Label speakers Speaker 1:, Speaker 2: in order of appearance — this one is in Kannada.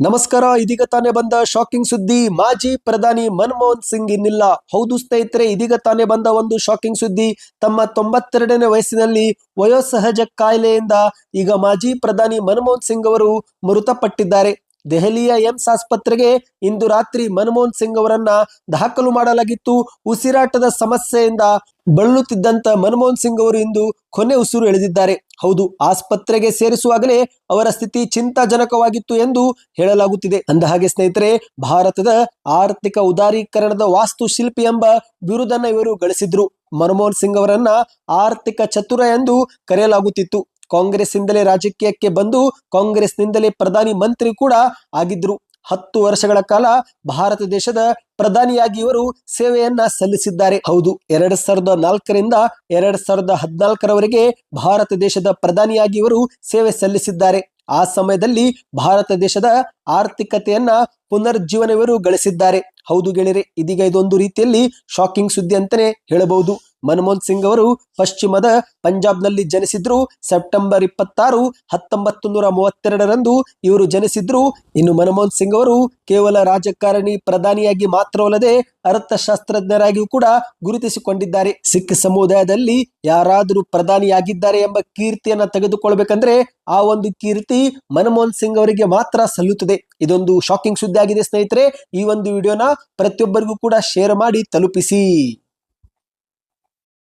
Speaker 1: ನಮಸ್ಕಾರ, ಇದೀಗ ತಾನೇ ಬಂದ ಶಾಕಿಂಗ್ ಸುದ್ದಿ. ಮಾಜಿ ಪ್ರಧಾನಿ ಮನಮೋಹನ್ ಸಿಂಗ್ ಇನ್ನಿಲ್ಲ. ಹೌದು ಸ್ನೇಹಿತರೆ, ಇದೀಗ ತಾನೇ ಬಂದ ಒಂದು ಶಾಕಿಂಗ್ ಸುದ್ದಿ. ತಮ್ಮ ತೊಂಬತ್ತೆರಡನೇ ವಯಸ್ಸಿನಲ್ಲಿ ವಯೋಸಹಜ ಕಾಯಿಲೆಯಿಂದ ಈಗ ಮಾಜಿ ಪ್ರಧಾನಿ ಮನಮೋಹನ್ ಸಿಂಗ್ ಅವರು ಮೃತಪಟ್ಟಿದ್ದಾರೆ. ದೆಹಲಿಯ ಏಮ್ಸ್ ಆಸ್ಪತ್ರೆಗೆ ಇಂದು ರಾತ್ರಿ ಮನಮೋಹನ್ ಸಿಂಗ್ ಅವರನ್ನ ದಾಖಲು ಮಾಡಲಾಗಿತ್ತು. ಉಸಿರಾಟದ ಸಮಸ್ಯೆಯಿಂದ ಬಳಲುತ್ತಿದ್ದಂತ ಮನಮೋಹನ್ ಸಿಂಗ್ ಅವರು ಇಂದು ಕೊನೆ ಉಸಿರು ಎಳೆದಿದ್ದಾರೆ. ಹೌದು, ಆಸ್ಪತ್ರೆಗೆ ಸೇರಿಸುವಾಗಲೇ ಅವರ ಸ್ಥಿತಿ ಚಿಂತಾಜನಕವಾಗಿತ್ತು ಎಂದು ಹೇಳಲಾಗುತ್ತಿದೆ. ಅಂದ ಹಾಗೆ ಸ್ನೇಹಿತರೆ, ಭಾರತದ ಆರ್ಥಿಕ ಉದಾರೀಕರಣದ ವಾಸ್ತುಶಿಲ್ಪಿ ಎಂಬ ಬಿರುದನ್ನ ಇವರು ಗಳಿಸಿದ್ರು. ಮನಮೋಹನ್ ಸಿಂಗ್ ಅವರನ್ನ ಆರ್ಥಿಕ ಚತುರ ಎಂದು ಕರೆಯಲಾಗುತ್ತಿತ್ತು. ಕಾಂಗ್ರೆಸ್ ಇಂದಲೇ ರಾಜಕೀಯಕ್ಕೆ ಬಂದು ಕಾಂಗ್ರೆಸ್ನಿಂದಲೇ ಪ್ರಧಾನಿ ಮಂತ್ರಿ ಕೂಡ ಆಗಿದ್ರು. ಹತ್ತು ವರ್ಷಗಳ ಕಾಲ ಭಾರತ ದೇಶದ ಪ್ರಧಾನಿಯಾಗಿ ಇವರು ಸೇವೆಯನ್ನ ಸಲ್ಲಿಸಿದ್ದಾರೆ. ಹೌದು, ಎರಡ್ ಸಾವಿರದ ನಾಲ್ಕರಿಂದ ಎರಡ್ ಸಾವಿರದ ಹದಿನಾಲ್ಕರವರೆಗೆ ಭಾರತ ದೇಶದ ಪ್ರಧಾನಿಯಾಗಿ ಇವರು ಸೇವೆ ಸಲ್ಲಿಸಿದ್ದಾರೆ. ಆ ಸಮಯದಲ್ಲಿ ಭಾರತ ದೇಶದ ಆರ್ಥಿಕತೆಯನ್ನ ಪುನರ್ಜೀವನವಿರು ಗಳಿಸಿದ್ದಾರೆ. ಹೌದು ಗೆಳೆಯರೆ, ಇದೀಗ ಇದೊಂದು ರೀತಿಯಲ್ಲಿ ಶಾಕಿಂಗ್ ಸುದ್ದಿ ಅಂತಾನೆ ಹೇಳಬಹುದು. ಮನಮೋಹನ್ ಸಿಂಗ್ ಅವರು ಪಶ್ಚಿಮದ ಪಂಜಾಬ್ನಲ್ಲಿ ಜನಿಸಿದ್ರು. ಸೆಪ್ಟೆಂಬರ್ ಇಪ್ಪತ್ತಾರು ಹತ್ತೊಂಬತ್ತು ನೂರ ಮೂವತ್ತೆರಡರಂದು ಇವರು ಜನಿಸಿದ್ರು. ಇನ್ನು ಮನಮೋಹನ್ ಸಿಂಗ್ ಅವರು ಕೇವಲ ರಾಜಕಾರಣಿ ಪ್ರಧಾನಿಯಾಗಿ ಮಾತ್ರವಲ್ಲದೆ ಅರ್ಥಶಾಸ್ತ್ರಜ್ಞರಾಗಿಯೂ ಕೂಡ ಗುರುತಿಸಿಕೊಂಡಿದ್ದಾರೆ. ಸಿಖ್ ಸಮುದಾಯದಲ್ಲಿ ಯಾರಾದರೂ ಪ್ರಧಾನಿಯಾಗಿದ್ದಾರೆ ಎಂಬ ಕೀರ್ತಿಯನ್ನ ತೆಗೆದುಕೊಳ್ಬೇಕಂದ್ರೆ ಆ ಒಂದು ಕೀರ್ತಿ ಮನಮೋಹನ್ ಸಿಂಗ್ ಅವರಿಗೆ ಮಾತ್ರ ಸಲ್ಲುತ್ತದೆ. ಇದೊಂದು ಶಾಕಿಂಗ್ ಸುದ್ದಿ ಆಗಿದೆ ಸ್ನೇಹಿತರೆ. ಈ ಒಂದು ವಿಡಿಯೋನ ಪ್ರತಿಯೊಬ್ಬರಿಗೂ ಕೂಡ ಶೇರ್ ಮಾಡಿ ತಲುಪಿಸಿ.